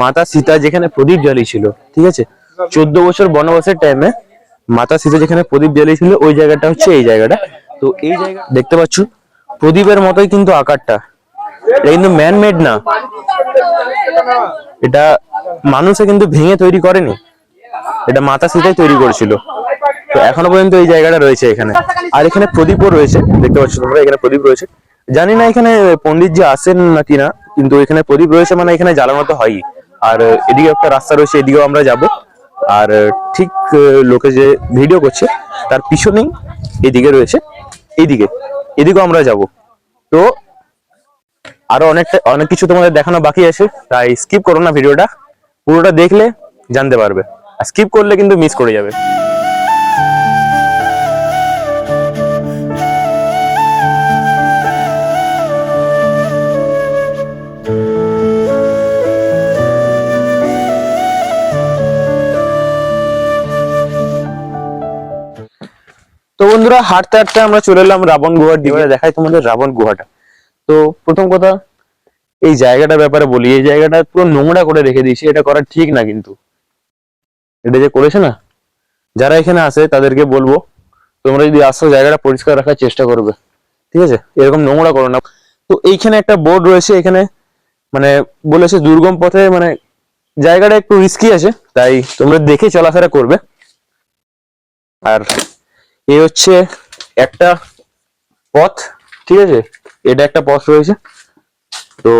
মাতা, সীতা যেখানে প্রদীপ জ্বালিয়েছিল, ঠিক আছে? চোদ্দ বছর বনবাসের টাইমে মাতা, সীতা যেখানে প্রদীপ জ্বালিয়েছিল, ওই জায়গাটা হচ্ছে এই জায়গাটা। তো এই জায়গা, দেখতে পাচ্ছ? প্রদীপের মতোই কিন্তু আকারটা। এটা কিন্তু ম্যান মেড না। এটা মানুষে কিন্তু ভেঙে তৈরি করেনি। এটা মাতা, সীতাই তৈরি করেছিল। তো এখনও পর্যন্ত এই জায়গাটা রয়েছে এখানে। আর এখানে প্রদীপও রয়েছে, দেখতে পাচ্ছ তোমরা, এখানে প্রদীপ রয়েছে। জানি না এখানে জি আসেন নাকি না, কিন্তু এখানে প্রদীপ রয়েছে মানে এখানে জ্বালানো তো হয়ই। আর এদিকে একটা রাস্তা রয়েছে, এদিকেও আমরা যাব। আর ঠিক লোকে যে ভিডিও করছে, তার পিছনেই এদিকে রয়েছে এইদিকে এদিকেও আমরা যাব। তো আরও অনেকটা, অনেক কিছু তোমাদের দেখানো বাকি আছে, তাই স্কিপ করো না ভিডিওটা পুরোটা দেখলে জানতে পারবে। আর স্কিপ করলে কিন্তু মিস করে যাবে। বন্ধুরা, হাঁটতে হাঁটতে আমরা চলে এলাম রাবণ গুহার দিকে। দেখাই তোমাদের রাবণ গুহাটা। তো প্রথম কথা, এই জায়গাটার ব্যাপারে বলি, এই জায়গাটা পুরো নোংরা করে রেখে দিয়েছে, এটা করা ঠিক না কিন্তু। এটা যে করেছে না? যারা এখানে আসে তাদেরকে বলব, তোমরা যদি আসো, জায়গাটা পরিষ্কার রাখার চেষ্টা করবে। ঠিক আছে? এরকম নোংরা করো না। তো এইখানে একটা বোর্ড রয়েছে, এখানে মানে বলেছে দুর্গম পথে মানে জায়গাটা একটু রিস্কি আছে, তাই তোমরা দেখে চলাফেরা করবে। আর এই হচ্ছে একটা পথ, ঠিক আছে? এটা একটা পথ রয়েছে। তো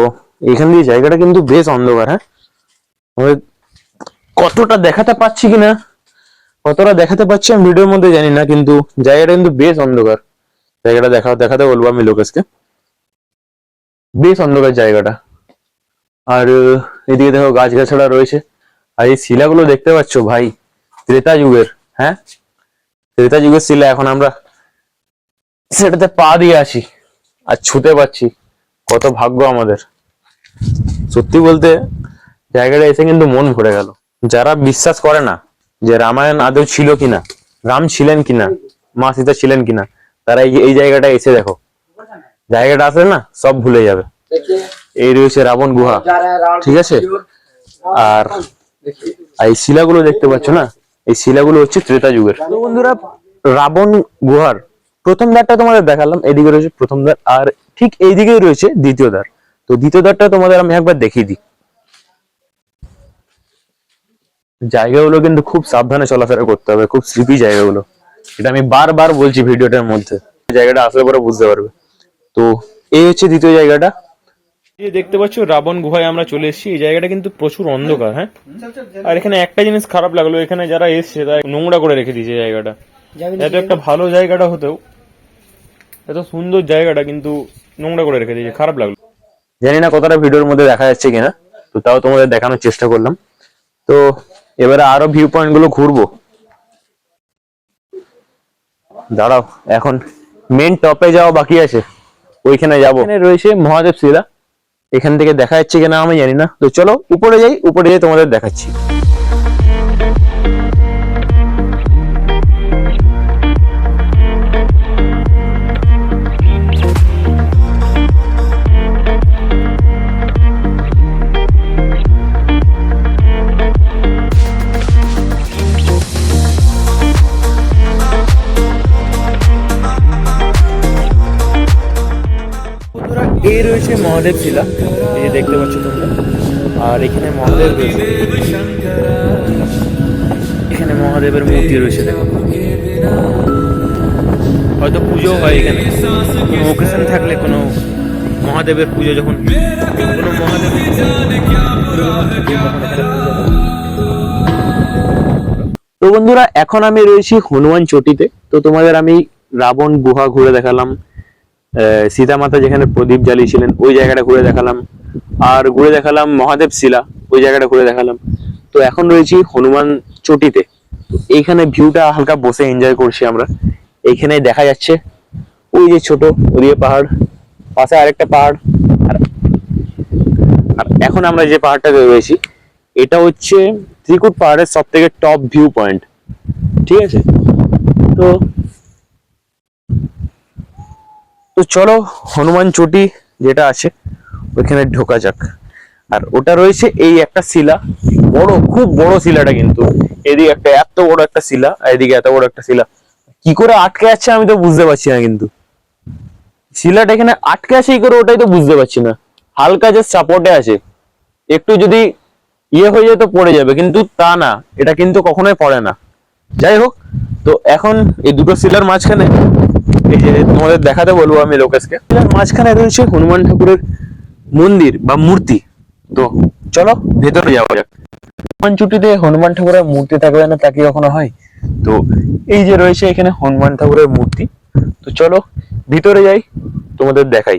এখান দিয়ে জায়গাটা কিন্তু বেশ অন্ধকার হ্যাঁ? কতটা দেখাতে পাচ্ছি কিনা, কতটা দেখাতে পাচ্ছি আমি ভিডিওর মধ্যে জানি না, কিন্তু জায়গাটা কিন্তু বেশ অন্ধকার। জায়গাটা দেখা দেখাতে বলব আমি লোকেশকে বেশ অন্ধকার জায়গাটা। আর এদিকে দেখো গাছগাছড়া রয়েছে। আর এই শিলাগুলো দেখতে পাচ্ছ ভাই? ত্রেতা যুগের হ্যাঁ? ত্রেতা যুগের শিলা, এখন আমরা সেটাতে পা দিয়ে আসি আর ছুতে পাচ্ছি কত ভাগ্য আমাদের। সত্যি বলতে জায়গাটা এসে কিন্তু মন ভরে গেল। যারা বিশ্বাস করে না যে রামায়ণ আদৌ ছিল কিনা, রাম ছিলেন কিনা, মা সীতা ছিলেন কিনা, তারা এই জায়গাটা এসে দেখো। জায়গাটা আসলে না, সব ভুলে যাবে। এই রয়েছে রাবণ গুহা। ঠিক আছে? আর এই শিলাগুলো দেখতে পাচ্ছ না? এই শিলাগুলো হচ্ছে ত্রেতা যুগের। বন্ধুরা, রাবণ গুহার প্রথম দ্বারটা তোমাদের দেখালাম, এদিকে রয়েছে প্রথম দ্বার, আর ঠিক এইদিকেই রয়েছে দ্বিতীয় দ্বার। তো দ্বিতীয় দ্বারটা তোমাদের আমি একবার দেখিয়ে দিই। জায়গাগুলো কিন্তু খুব সাবধানে চলাফেরা করতে হবে, খুব স্লিপি জায়গাগুলো। এটা আমি বারবার বলছি ভিডিওটার মধ্যে। জায়গাটা আসলে পরে বুঝতে পারবে। তো এই হচ্ছে দ্বিতীয় জায়গাটা। যে দেখতে পাচ্ছ রাবণ গুহায় আমরা চলে এসেছি। এই জায়গাটা কিন্তু প্রচুর অন্ধকার হ্যাঁ? আর এখানে একটা জিনিস খারাপ লাগল এখানে যারা এসছে তারা নোংরা করে রেখে দিয়েছে জায়গাটা। এত একটা ভালো জায়গাটা হতেও এত সুন্দর জায়গাটা কিন্তু নোংরা করে রেখে দিয়েছে খারাপ লাগল। জানি না কতটা ভিডিওর মধ্যে দেখা যাচ্ছে কিনা তো তাও তোমাদের দেখানোর চেষ্টা করলাম। তো এবারে আরও ভিউ পয়েন্টগুলো ঘুরবো। দাঁড়াও এখন মেন টপে যাওয়া বাকি আছে ওইখানে যাব। এখানে রয়েছে মহাদেব শিলা। এখান থেকে দেখা যাচ্ছে কিনা আমি জানি না। তো চলো, উপরে যাই উপরে যাই তোমাদের দেখাচ্ছি। এই রয়েছে মহাদেব শিলা, এই যে দেখতে পাচ্ছ তোমরা। আর এখানে মহাদেব রয়েছে। এখানে মহাদেবের মূর্তি রয়েছে, দেখো। হয়তো পুজো হয় এখানে। কোনো ওকেশন থাকলে কোনো মহাদেবের পুজো যখন কোনো মহাদেবের। তো বন্ধুরা, এখন আমি রয়েছি হনুমান চটিতে। তো তোমাদের আমি রাবণ গুহা ঘুরে দেখালাম। আহ, সীতা মাতা যেখানে প্রদীপ জ্বালিয়েছিলেন ওই জায়গাটা ঘুরে দেখালাম। আর ঘুরে দেখালাম মহাদেব শিলা ওই জায়গাটা ঘুরে দেখালাম। তো এখন রয়েছি হনুমান চটিতে। এইখানে ভিউটা হালকা বসে এনজয় করছি আমরা। এইখানে দেখা যাচ্ছে ওই যে ছোট ওদিকে পাহাড় পাশে আরেকটা পাহাড়। আর এখন আমরা যে পাহাড়টাতে রয়েছি এটা হচ্ছে ত্রিকুট পাহাড়ের সব থেকে টপ ভিউ পয়েন্ট ঠিক আছে? তো তো চলো হনুমান চটি যেটা আছে, ওইখানে ঢোকা যাক। আর ওটা রয়েছে এই একটা শিলা, বড়, খুব বড় শিলাটা কিন্তু। এদিকে একটা, এত বড় একটা শিলা, আর এদিকে এত বড় একটা শিলা। কি করে আটকে যাচ্ছে আমি তো বুঝতে পারছি না কিন্তু। শিলাটা এখানে আটকে আছে কি করে ওটাই তো বুঝতে পারছি না। হালকা যে সাপোর্টে আছে। একটু যদি ইয়ে হয়ে যায় তো পড়ে যাবে, কিন্তু তা না, এটা কিন্তু কখনোই পড়ে না। যাই হোক, তো এখন এই দুটো শিলার মাঝখানে এই যে তোমাদের দেখাতে বলব আমি লোকেশকে। মাঝখানে রয়েছে হনুমান ঠাকুরের মন্দির বা মূর্তি। তো চলো ভেতরে যাওয়া যাক। হনুমান চুটিতে হনুমান ঠাকুরের মূর্তি থাকবে না তা কি কখনো হয়? তো এই যে রয়েছে এখানে হনুমান ঠাকুরের মূর্তি। তো চলো ভিতরে যাই তোমাদের দেখাই।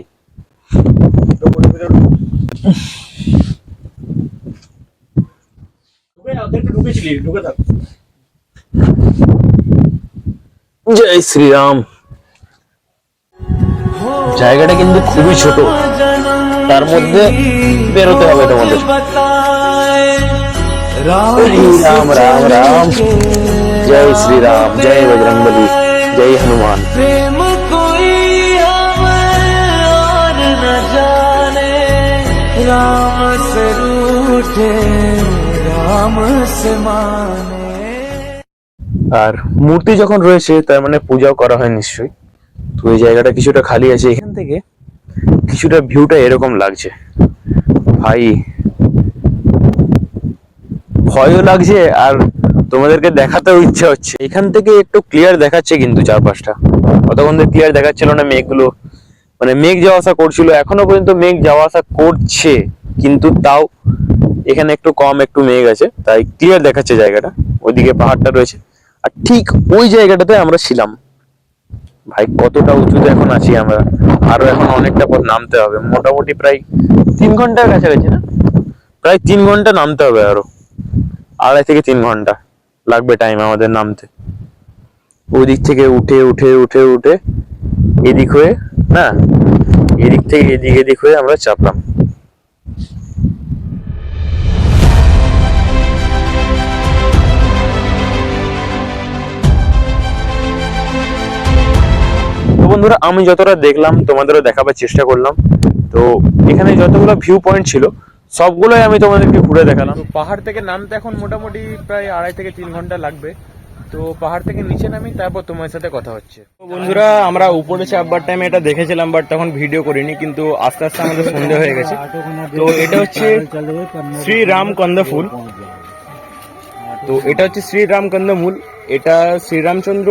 জয় শ্রীরাম। জায়গাটা কিন্তু খুবই ছোট। তার মধ্যে বেরোতে হবে তোমাদের। রাম রাম রাম জয় শ্রীরাম জয় বজরঙ্গলী জয় হনুমান। রাম রাম মানে। আর মূর্তি যখন রয়েছে তার মানে পূজাও করা হয় নিশ্চয়ই। তো এই জায়গাটা কিছুটা খালি আছে, এখান থেকে কিছুটা ভিউটা এরকম লাগছে। ভাই, ভয়ও লাগছে আর তোমাদেরকে দেখাতেও ইচ্ছা হচ্ছে। এখান থেকে একটু ক্লিয়ার দেখাচ্ছে কিন্তু চারপাশটা। কতক্ষণ ক্লিয়ার দেখাচ্ছিল না মেঘগুলো। মানে মেঘ যাওয়া আসা করছিল, এখনও পর্যন্ত মেঘ যাওয়া আসা করছে, কিন্তু তাও এখানে একটু কম একটু মেঘ আছে, তাই ক্লিয়ার দেখাচ্ছে জায়গাটা। ওইদিকে পাহাড়টা রয়েছে। আর ঠিক ওই জায়গাটাতে আমরা ছিলাম। ভাই কতটা উঁচুতে এখন আছি আমরা? আরও এখন অনেকটা পথ নামতে হবে। মোটামুটি প্রায় তিন ঘণ্টার কাছাকাছি না? প্রায় তিন ঘণ্টা নামতে হবে আরও। আড়াই থেকে তিন ঘণ্টা লাগবে টাইম আমাদের নামতে। ওদিক থেকে উঠে উঠে উঠে উঠে এদিক হয়ে না এদিক থেকে এদিক এদিক হয়ে আমরা চাপলাম। বন্ধুরা আমি যতটা দেখলাম তোমাদেরও দেখাবার চেষ্টা করলাম। তো এখানে যতগুলো ভিউ পয়েন্ট ছিল সবগুলোই আমি তোমাদেরকে ঘুরে দেখালাম। পাহাড় থেকে নামতে এখন মোটামুটি প্রায় আড়াই থেকে তিন ঘণ্টা লাগবে। তো পাহাড় থেকে নিচে নামি তারপর তোমার সাথে কথা হচ্ছে। তো বন্ধুরা আমরা উপরে চাপবার টাইমে এটা দেখেছিলাম বাট তখন ভিডিও করিনি কিন্তু আস্তে আস্তে আমাদের সন্ধে হয়ে গেছে। তো এটা হচ্ছে শ্রী রামকন্দ ফুল। তো এটা হচ্ছে শ্রী রামকন্দ মূল। এটা শ্রীরামচন্দ্র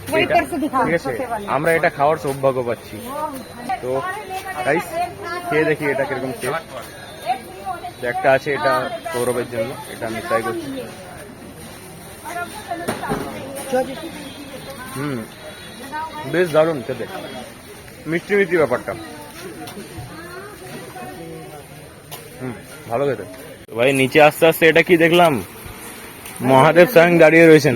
এটা ঠিক আছে। আমরা এটা খাওয়ার সৌভাগ্য পাচ্ছি। তো খেয়ে দেখি এটা কীরকম টেস্ট একটা আছে এটা সৌরভের জন্য এটা আমি ট্রাই করছি। হুম বেশ দারুণ খেতে। মিষ্টি মিষ্টি ব্যাপারটা। হুম ভালো খেতে। ভাই নিচে আস্তে আস্তে এটা কি দেখলাম? মহাদেব স্বয়ং দাঁড়িয়ে রয়েছেন।